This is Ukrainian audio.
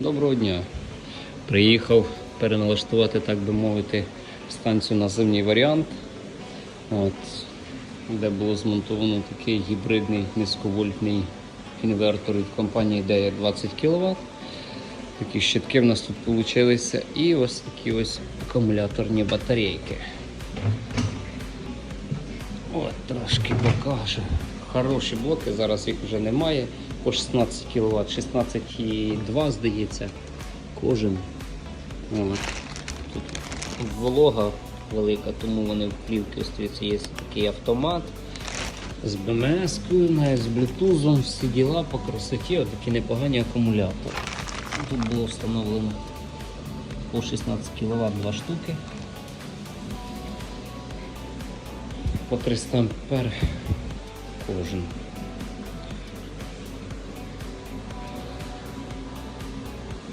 Доброго дня. Приїхав переналаштувати, так би мовити, станцію на зимній варіант. От, де було змонтовано такий гібридний низьковольтний інвертор від компанії DEA 20 кВт. Такі щитки в нас тут вийшли. І ось такі ось акумуляторні батарейки. От, трошки покажу. Хороші блоки, зараз їх вже немає. По 16 кВт, 16,2 здається, кожен. От. Тут волога велика, тому вони в плівки остаються. Є такий автомат з БМС-кою, з блютузом, всі діла по красоті, отакі непогані акумулятори. Тут було встановлено по 16 кВт два штуки. По 300 ампер кожен.